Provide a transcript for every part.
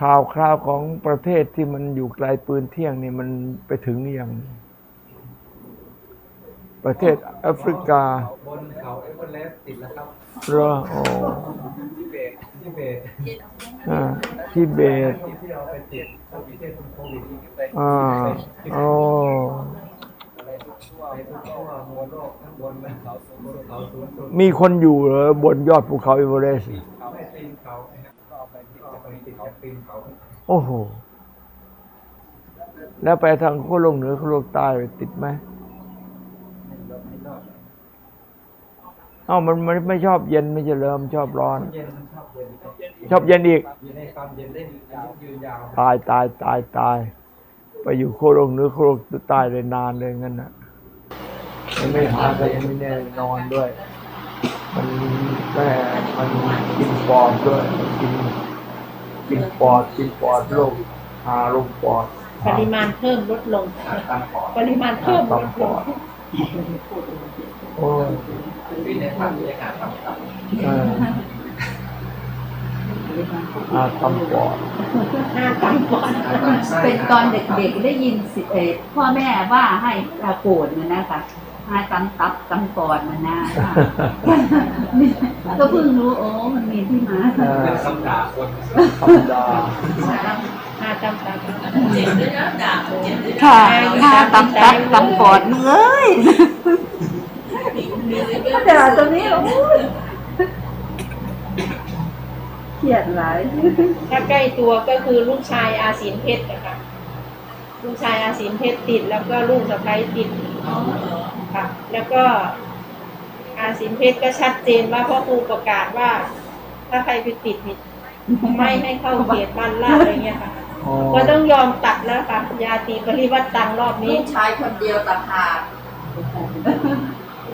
ข่าวคราวของประเทศที่มันอยู่ไกลปืนเที่ยงนี่มันไปถึงหรือยัง ประเทศแอฟริกาบนเขาเอเวอเรสต์ติดแล้วครับรอโอ้ทิเบตทิเบตอ่าทิเบตที่ที่เราไปติดโควิดที่โควิดไปอ่าโอ้อะไรทุกทั่วไปทุกทั่วมวลโลกทั้งบนและเขาสูงบนเขาสูงสุดมีคนอยู่เหรอบนยอดภูเขาเอเวอเรสต์ โอ้โห แล้วไปทางขั้วโลกเหนือขั้วโลกใต้ไปติดไหมไม่รอดไม่รอดเอ้ามันมันไม่ชอบเย็นไม่ใช่เหรอมันชอบร้อนเย็นมันชอบเย็นครับชอบเย็นอีกอยู่ในความเย็นได้อายุยืนยาวตายตายตายตาย ไปอยู่ขั้วโลกเหนือขั้วโลกใต้เลยนานเลยงั้นนะมันไม่หากันยังไม่แน่นอนด้วย มันแม่มันกินปอดด้วยมันกิน กินปอดกินปอดโรคหาโรคปอดปริมาณเพิ่มลดลงตามปอดปริมาณเพิ่มลตามดปลองดโอ้ยที่ในภาคบรรยากาศต่ำเอออาทำปอดหน้าตามก่อนๆเป็นตอนเด็กๆได้ยินสิเออพ่อแม่ว่าให้ตาโกรธมันนะคะ ให้ตำตับตำปอดมันนะก็เพิ่งรู้โอ้มันมีที่มาเออเป็นคำด่าคนธรรมดาหน้าตามตามค่ะถ้าตำตับตำปอดมึงเอ้ยแต่ตรงนี้โอ้ยเครียดหลายถ้าใกล้ตัวก็คือลูกชายอาศินเพชรนะคะลูกชายอาศินเพชรติดแล้วก็ลูกสะใภ้ติด ค่ะ แล้วก็อาศินเพชรก็ชัดเจนว่าพ่อครูประกาศว่า ถ้าใครไปติดนี่ไม่ให้เข้าเขตบ้านลาดอะไรเงี้ยค่ะอ๋อก็ต้องยอมตัดแล้วค่ะยาตีปริวัติตังรอบนี้ลูกชายคนเดียวต่างหาก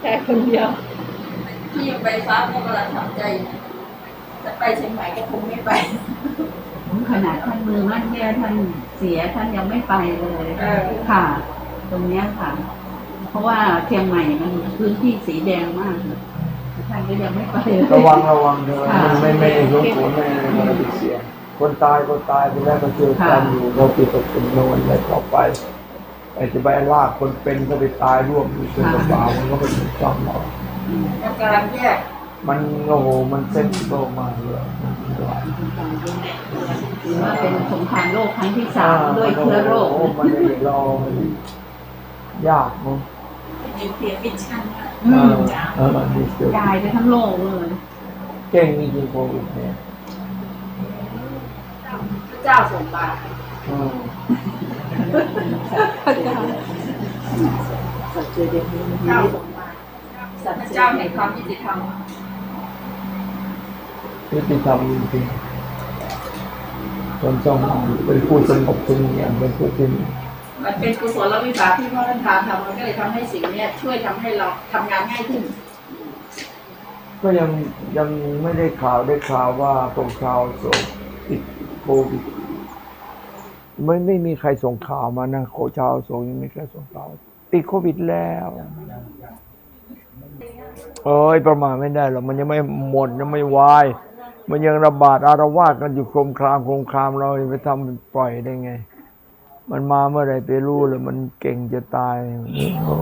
แค่คนเดียวที่อยู่ไปฟ้าก็กำลังทำใจจะไปเชียงใหม่ก็คงไม่ไปขนาดท่านมือมั่นแย่ท่านเสียท่านยังไม่ไปเลยเออค่ะ ตรงเนี้ยค่ะ เพราะว่าเชียงใหม่มันพื้นที่สีแดงมากท่านก็ยังไม่ไปเลยระวังระวังเถอะมันไม่ไม่ได้สมควรไม่ไม่ไม่ได้เสีย คนตายก็ตายไปแล้วก็เจอกันอยู่เราติดตกเป็นโนนอะไรต่อไปไอ้จะไปลากคนเป็นก็ไปตายร่วมอยู่เป็นกระเป๋ามันก็ไม่ถูกต้องหรอกมันกำลังแยกมันโอ้โหมันเส้นโตมากเลยมันหลายถือว่าเป็นสงครามโลกครั้งที่สามด้วยเชื้อโรคโอ้มันไม่ได้รอมันยากมั้ง นิวเคลียร์ฟิชชั่นเออเออนี่เจอยายไปทั้งโลกเลยเก่งจริงๆโควิดเนี่ยพระเจ้าส่งมาอืมพระเจ้าสัจเจเดชเจ้าส่งมาสัจเจ้าแห่งความยุติธรรมยุติธรรมจริงๆคนต้องเป็นผู้สงบสงเงียมเป็นผู้ที่ มันเป็นกุศลวิบากที่พ่อท่านพาทำมันก็เลยทำให้สิ่งเนี้ยช่วยทำให้เราทำงานง่ายขึ้น ก็ยังยังไม่ได้ข่าวได้ข่าวว่าตรงข่าวส่งติดโควิดไม่ไม่มีใครส่งข่าวมานะโคชาวส่งยังไม่ใครส่งข่าวติดโควิดแล้วเอ้ยประมาทไม่ได้หรอกมันยังไม่หมดยังไม่วาย มันยังระบาดอารวาสกันอยู่โครมครามโครมครามเราไปทำปล่อยได้ไง มันมาเมื่อไหรไปรู้เลยมันเก่งจะตายโอ้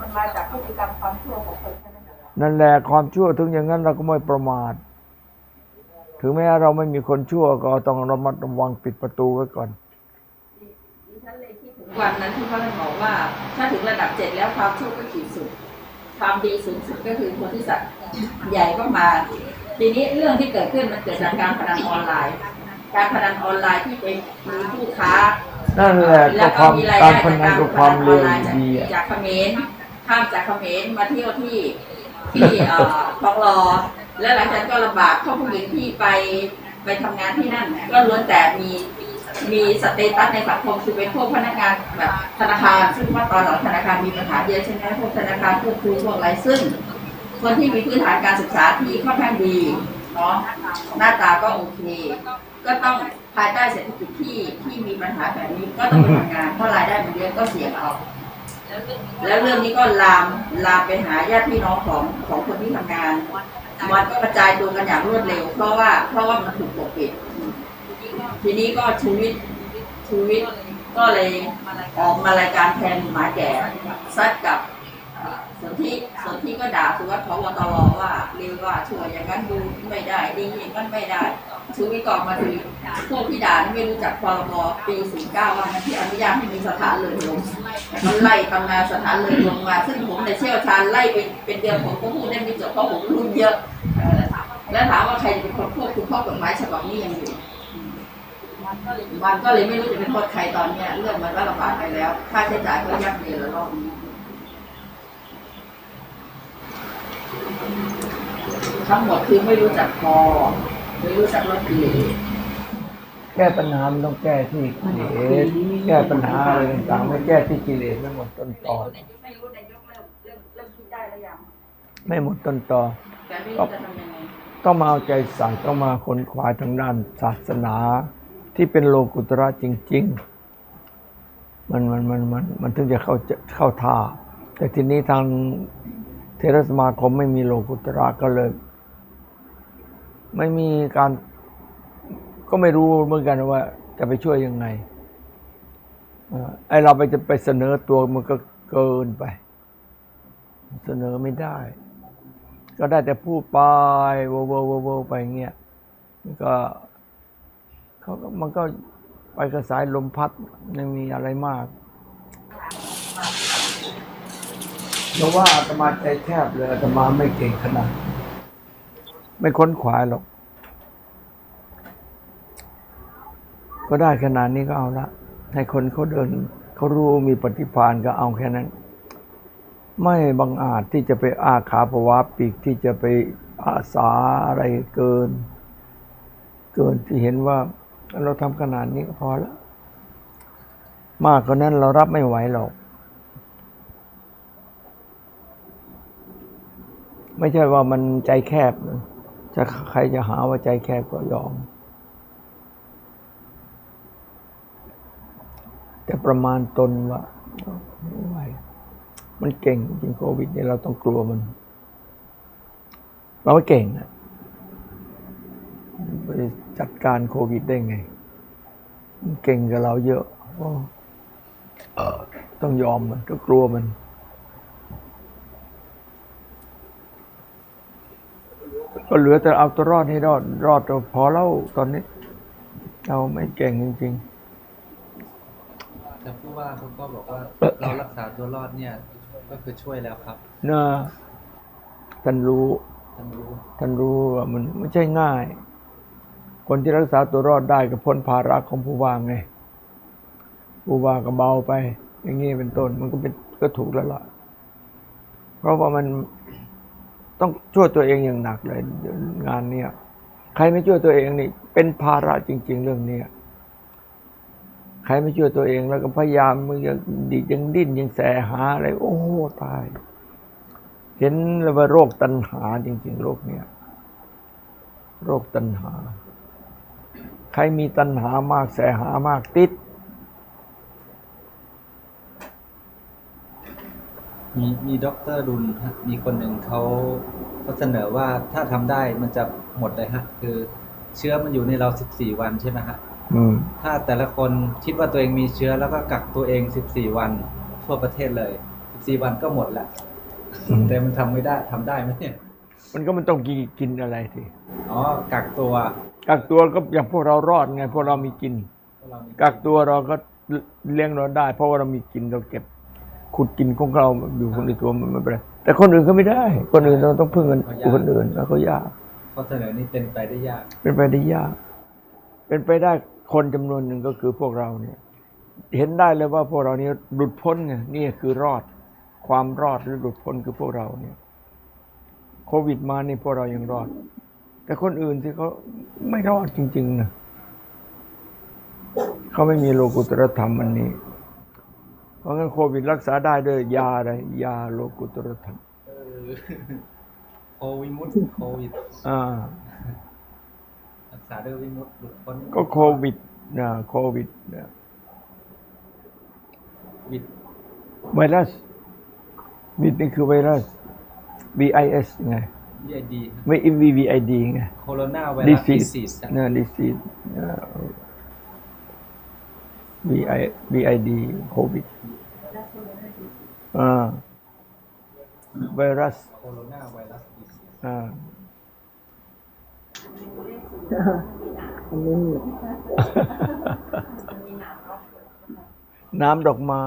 มันมาจากพฤติกรรมความชั่วของคนแค่นั้นแหละนั่นแหละความชั่วถึงอย่างนั้นเราก็ไม่ประมาท ถึงแม้เราไม่มีคนชั่วก็ต้องระมัดระวังปิดประตูไว้ก่อนดิฉันเลยคิดถึงวันนั้นที่พ่อท่านบอกว่า ถ้าถึงระดับเจ็ดแล้วความชั่วก็ขีดสุด ความดีสูงสุดก็คือคนที่สัตว์ใหญ่ก็มา ทีนี้เรื่องที่เกิดขึ้นมันเกิดจากการพนันออนไลน์ การพนันออนไลน์ที่เป็นมีผู้ค้า นั่นแหละก็แล้วคก็วามมีรายกาได้รพจากนันการกับพความนันอเร็อนวไลน์ดีอะจากเขมรข้ามจากเขมรมาเที่ยวที่ที่เอ่อทองหล่อแล้วหลังจากนั้นก็ลำบากเพราะผู้หญิงที่ไปไปทำงานที่นั่น ก็ล้วนแต่มีมีสเตตัสในสังคมคือเป็นพวกพนักงานแบบธนาคาร ซึ่งว่าตอนหลังธนาคารมีปัญหาเยอะใช่ไหมพวกธนาคารพวกครูพวกอะไรซึ่ง คนที่มีพื้นฐานการศึกษาที่ค่อนข้างดีเนาะหน้าตาก็โอเค ก็ต้องภายใต้เศรษฐกิจที่ที่มีปัญหาแบบนี้ก็ต้องไปทำงานเพราะรายได้มันเยอะก็เสี่ยงเอาแล้วเรื่องนี้ก็ลามลามไปหาญาติพี่น้องของของคนที่ทำงานมันก็กระจายตัวกันอย่างรวดเร็ว เพราะว่าเพราะว่ามันถูกปกปิด ทีนี้ก็ชูวิทย์ชูวิทย์ก็เลยออกมารายการแทนหมาแก่ซัดกับ ธิสนธิก็ด่าสุวัสดิ์พบตรว่าเรียกว่าช่วยอย่างนั้นดูไม่ได้ดีอย่างนั้นไม่ได้ชูวิก็อกมาถึงพวกที่ด่านี่ไม่รู้จักพรบปี49ว่ามันที่อนุญาตให้มีสถานเลยลงมันไล่ทำงานสถานเลยลงมา ซึ่งผมในเชี่ยวชาญไล่เป็นเป็นเดือนผมก็พูดได้ไม่จบเพราะผมรุ่นเยอะแล้วถามว่าใครเป็นคนควบคุมข้อกฎหมายฉบับนี้ยังอยู่มันก็เลยไม่รู้จะเป็นโทษใครตอนเนี้ยเรื่องมันว่าระบาดไปแล้ว ค่าใช้จ่ายก็ยับเยินแล้วรอบนี้ ทั้งหมดคือไม่รู้จักพอ ไม่รู้จักลดกิเลสแก้ปัญหามันต้องแก้ที่กิเลสแก้ปัญหาอะไรต่างๆไม่แก้ที่กิเลสไม่หมดต้นตอไม่รู้นายกเริ่มเริ่มเริ่มคิดไม่หมดต้นตอแต่ไม่รู้จะทำยังไงต้องมาเอาใจใส่ต้องมาค้นคว้าทางด้านศาสนาที่เป็นโลกุตระจริง ๆ มันมันมันมันมันถึงจะเข้าเข้าท่า แต่ทีนี้ทางเทรสมาคมไม่มีโลกุตระก็เลย ไม่มีการก็ไม่รู้เหมือนกันว่า จะไปช่วยยังไงเอ่อไอเราไปจะไปเสนอตัวมันก็เกินไป เสนอไม่ได้ ก็ได้แต่พูดไปโววววไปอย่างเงี้ยมันก็เขาก็มันก็ไปกระสายลมพัดไม่มีอะไรมากเพราะว่าอาตมาใจแคบเลยอาตมาไม่เก่งขนาด ไม่ค้นขวายหรอก ก็ได้ขนาดนี้ก็เอาละ ให้คนเขาเดินเขารู้มีปฏิภาณก็เอาแค่นั้น ไม่บังอาจที่จะไปอาขาภวะปีกที่จะไปอาสาอะไรเกิน เกินที่เห็นว่าเราทำขนาดนี้ก็พอแล้ว มากกว่านั้นเรารับไม่ไหวหรอกไม่ใช่ว่ามันใจแคบนะ จะใครจะหาว่าใจแคบก็ยอม แต่ประมาณตนว่าไม่ไหวมันเก่งจริงโควิดเนี่ยเราต้องกลัวมัน เราไม่เก่งอะไปจัดการโควิดได้ไง มันเก่งกับเราเยอะอต้องยอมมันต้องกลัวมัน ก็เหลือแต่เอาตัวรอดให้รอด รอดก็พอแล้วตอนนี้ เราไม่เก่งจริงแต่ผู้ว่าเขาก็บอกว่าเรารักษาตัวรอดเนี่ย ก็คือช่วยแล้วครับๆเนะท่านรู้ ท่านรู้ท่านรู้ว่ามันไม่ใช่ง่าย คนที่รักษาตัวรอดได้ก็พ้นภาระของผู้ว่าไงผู้ว่าก็เบาไป อย่างนี้เป็นต้นมันก็เป็นก็ถูกแล้วล่ะเพราะว่ามัน ต้องช่วยตัวเองอย่างหนักเลยงานเนี้ยใครไม่ช่วยตัวเองนี่ เป็นภาระจริง ๆ เรื่องเนี้ยใครไม่ช่วยตัวเองแล้วก็พยายามมึงยังดิยังดิ้นยังแสหาอะไร โอ้โหตาย เห็นเลยว่าโรคตัณหาจริง ๆ โรคเนี้ยโรคตัณหา ใครมีตัณหามากแสหามากติด มีมีด็อกเตอร์ดุลฮะมีคนหนึ่งเขาเขาเสนอว่าถ้าทำได้มันจะหมดเลยฮะ คือเชื้อมันอยู่ในเรา 14 วันใช่ไหมฮะ อืม ถ้าแต่ละคนคิดว่าตัวเองมีเชื้อแล้วก็กักตัวเอง 14 วัน ทั่วประเทศเลย 14 วันก็หมดแหละอืม แต่มันทำไม่ได้ทำได้ไหมเนี่ยมันก็มันต้องกินกินอะไรทีอ๋อกักตัวกักตัวก็อย่างพวกเรารอดไงพวกเรามีกิน เรามีกักตัวเราก็เลี้ยงเราได้ เพราะว่าเรามีกินเราเก็บ ขุดกินของเราอยู่คนในตัวมันไม่เป็นไรแต่คนอื่นเขาไม่ได้ คนอื่นเราต้องพึ่งกันคนอื่นแล้วก็ยากข้อเสนอนี้เป็นไปได้ยาก เป็นไปได้ยาก เป็นไปได้คนจำนวนหนึ่งก็คือพวกเราเนี่ย เห็นได้เลยว่าพวกเรานี้หลุดพ้นไงนี่คือรอด ความรอดหรือหลุดพ้นคือพวกเราเนี่ยโควิดมานี่พวกเรายังรอด แต่คนอื่นที่เขาไม่รอดจริง ๆนะเขาไม่มีโลกุตรธรรมอันนี้ เพราะงั้นโควิดรักษาได้ด้วยยาอะไรยาโลกุตรธรรมเออโควิมุตโควิดอ่ารักษาด้วยวิมุตหลุดพ้นก็โควิดนะโควิดนะวิดไวรัสวิดนี่คือไวรัส VIS ไงวีไอดีไม่ VVID ไงโคโรนาไวรัสดิ disease ซีสนะ disease นะ B I B I D โควิดอ่าไวรัสโคโรนาไวรัสดีซีอ่าอันนี้มีน้ำดอกไม้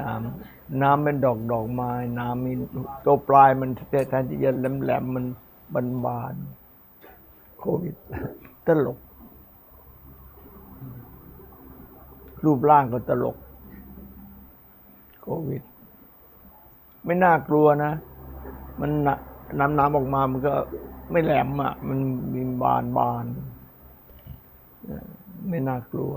น้ำน้ำเป็นดอกดอกไม้ น้ำมีตัวปลายมันแทนที่จะแหลมๆมันบานบานโควิดตลก รูปร่างก็ตลก โควิด ไม่น่ากลัวนะ มันน้ำน้ำออกมามันก็ไม่แหลมอะ มันมีบานบาน ไม่น่ากลัว